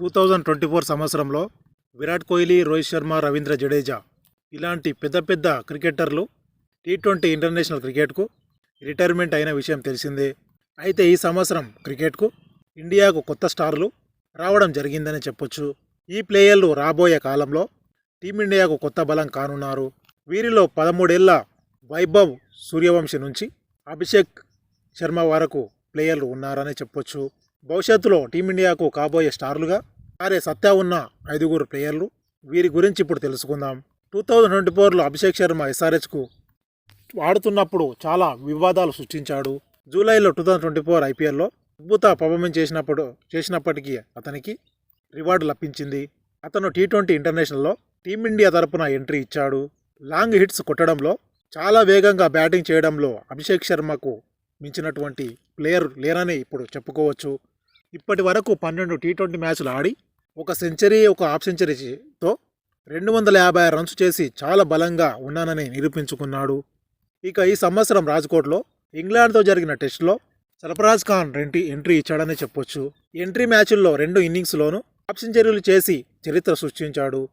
Two thousand twenty four సంవత్సరంలో విరాట్ కోహ్లీ రోహిత్ శర్మ రవీంద్ర జడేజా ఇలాంటి పెద్ద పెద్ద క్రికెటర్లు టీ ట్వంటీ ఇంటర్నేషనల్ క్రికెట్కు రిటైర్మెంట్ అయిన విషయం తెలిసిందే. అయితే ఈ సంవత్సరం క్రికెట్కు ఇండియాకు కొత్త స్టార్లు రావడం జరిగిందని చెప్పొచ్చు. ఈ ప్లేయర్లు రాబోయే కాలంలో టీమిండియాకు కొత్త బలం కానున్నారు. వీరిలో పదమూడేళ్ళ వైభవ్ సూర్యవంశి నుంచి అభిషేక్ శర్మ వరకు ప్లేయర్లు ఉన్నారని చెప్పొచ్చు. భవిష్యత్తులో టీమిండియాకు కాబోయే స్టార్లుగా ఆరే సత్తా ఉన్న ఐదుగురు ప్లేయర్లు. వీరి గురించి ఇప్పుడు తెలుసుకుందాం. టూ థౌజండ్ ట్వంటీ ఫోర్లో అభిషేక్ శర్మ ఎస్ఆర్హెచ్కు ఆడుతున్నప్పుడు చాలా వివాదాలు సృష్టించాడు. జూలైలో టూ థౌజండ్ ట్వంటీ ఫోర్ ఐపీఎల్లో అద్భుత పర్ఫార్మెన్స్ చేసినప్పుడు చేసినప్పటికీ అతనికి రివార్డు లభించింది. అతను టీ ట్వంటీ ఇంటర్నేషనల్లో టీమిండియా తరపున ఎంట్రీ ఇచ్చాడు. లాంగ్ హిట్స్ కొట్టడంలో చాలా వేగంగా బ్యాటింగ్ చేయడంలో అభిషేక్ శర్మకు మించినటువంటి ప్లేయర్ లేరని ఇప్పుడు చెప్పుకోవచ్చు. ఇప్పటి వరకు పన్నెండు టీ ట్వంటీ మ్యాచ్లు ఆడి ఒక సెంచరీ ఒక హాఫ్ సెంచరీతో రెండు వందల యాభై ఆరు రన్స్ చేసి చాలా బలంగా ఉన్నానని నిరూపించుకున్నాడు. ఇక ఈ సంవత్సరం రాజ్కోట్లో ఇంగ్లాండ్తో జరిగిన టెస్ట్లో సర్ఫరాజ్ ఖాన్ రెంటి ఎంట్రీ ఇచ్చాడని చెప్పొచ్చు. ఎంట్రీ మ్యాచ్ల్లో రెండు ఇన్నింగ్స్లోనూ హాఫ్ సెంచరీలు చేసి చరిత్ర సృష్టించాడు.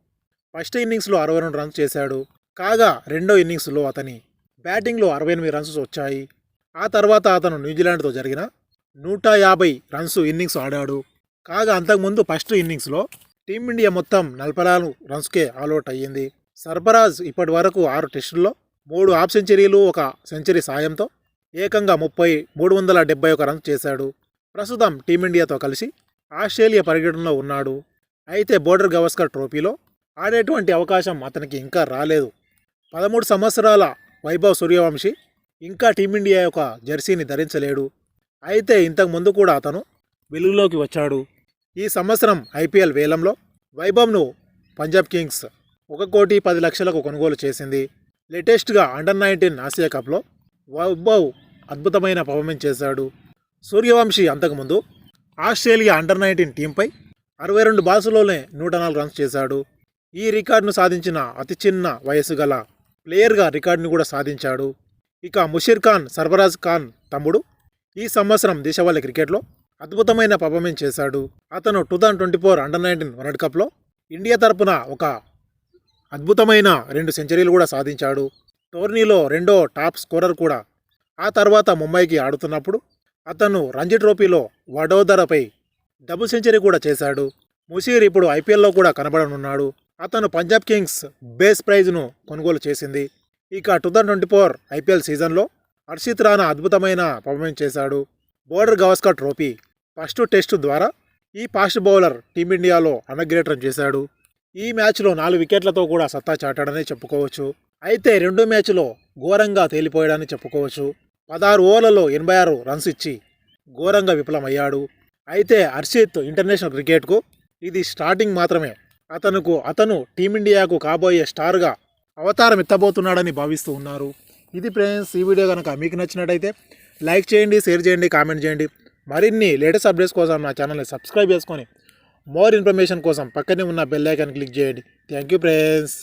ఫస్ట్ ఇన్నింగ్స్లో అరవై రెండు రన్స్ చేశాడు. కాగా రెండో ఇన్నింగ్స్లో అతని బ్యాటింగ్లో అరవై ఎనిమిది రన్స్ వచ్చాయి. ఆ తర్వాత అతను న్యూజిలాండ్తో జరిగిన నూట యాభై రన్స్ ఇన్నింగ్స్ ఆడాడు. కాగా అంతకుముందు ఫస్ట్ ఇన్నింగ్స్లో టీమిండియా మొత్తం నలభై నాలుగు రన్స్కే ఆల్అౌట్ అయ్యింది. సర్ఫరాజ్ ఇప్పటి వరకు ఆరు టెస్టుల్లో మూడు హాఫ్ సెంచరీలు ఒక సెంచరీ సాయంతో ఏకంగా ముప్పై మూడు వందల డెబ్బై ఒక రన్స్ చేశాడు. ప్రస్తుతం టీమిండియాతో కలిసి ఆస్ట్రేలియా పర్యటనలో ఉన్నాడు. అయితే బోర్డర్ గవస్కర్ ట్రోఫీలో ఆడేటువంటి అవకాశం అతనికి ఇంకా రాలేదు. పదమూడు సంవత్సరాల వైభవ్ సూర్యవంశి ఇంకా టీమిండియా యొక్క జెర్సీని ధరించలేడు. అయితే ఇంతకు ముందు కూడా అతను వెలుగులోకి వచ్చాడు. ఈ సంవత్సరం ఐపీఎల్ వేలంలో వైభవ్ను పంజాబ్ కింగ్స్ ఒక కోటి పది లక్షలకు కొనుగోలు చేసింది. లేటెస్ట్గా అండర్ నైన్టీన్ ఆసియా కప్లో వైభవ్ అద్భుతమైన పర్ఫార్మెన్స్ చేశాడు. సూర్యవంశి అంతకుముందు ఆస్ట్రేలియా అండర్ నైన్టీన్ టీంపై అరవై రెండు బాసులోనే నూట నాలుగు రన్స్ చేశాడు. ఈ రికార్డును సాధించిన అతి చిన్న వయసు గల ప్లేయర్గా రికార్డును కూడా సాధించాడు. ఇక ముషీర్ ఖాన్ సర్ఫరాజ్ ఖాన్ తమ్ముడు. ఈ సంవత్సరం దేశవాళీ క్రికెట్లో అద్భుతమైన పర్ఫార్మెన్స్ చేశాడు. అతను two thousand twenty four under nineteen world కప్లో ఇండియా తరపున ఒక అద్భుతమైన రెండు సెంచరీలు కూడా సాధించాడు. టోర్నీలో రెండో టాప్ స్కోరర్ కూడా ఆ తర్వాత ముంబైకి ఆడుతున్నప్పుడు అతను రంజీ ట్రోఫీలో వడోదరపై డబుల్ సెంచరీ కూడా చేశాడు. ముషీర్ ఇప్పుడు ఐపీఎల్లో కూడా కనబడనున్నాడు. అతను పంజాబ్ కింగ్స్ బేస్ ప్రైజ్ను కొనుగోలు చేసింది. ఇక two thousand twenty four IPL సీజన్లో హర్షిత్ రాణా అద్భుతమైన పర్ఫార్మెన్స్ చేశాడు. Border Gavaskar trophy first test ద్వారా ఈ ఫాస్ట్ బౌలర్ టీమిండియాలో అనగ్రేటం చేశాడు. ఈ మ్యాచ్లో నాలుగు వికెట్లతో కూడా సత్తా చాటాడని చెప్పుకోవచ్చు. అయితే రెండు మ్యాచ్లో ఘోరంగా తేలిపోయాడని చెప్పుకోవచ్చు. పదహారు ఓవర్లలో ఎనభై ఆరు రన్స్ ఇచ్చి ఘోరంగా విఫలమయ్యాడు. అయితే హర్షిత్ ఇంటర్నేషనల్ క్రికెట్కు ఇది స్టార్టింగ్ మాత్రమే. అతనుకు అతను టీమిండియాకు కాబోయే స్టార్గా అవతారం ఎత్తబోతున్నాడని భావిస్తూ ఉన్నారు. ఇది ఫ్రెండ్స్ ఈ వీడియో కనుక మీకు నచ్చినట్టయితే లైక్ చేయండి షేర్ చేయండి కామెంట్ చేయండి. మరిన్ని లేటెస్ట్ అప్డేట్స్ కోసం నా ఛానల్ని సబ్స్క్రైబ్ చేసుకొని మోర్ ఇన్ఫర్మేషన్ కోసం పక్కనే ఉన్న బెల్ ఐకాన్ క్లిక్ చేయండి. Thank you friends.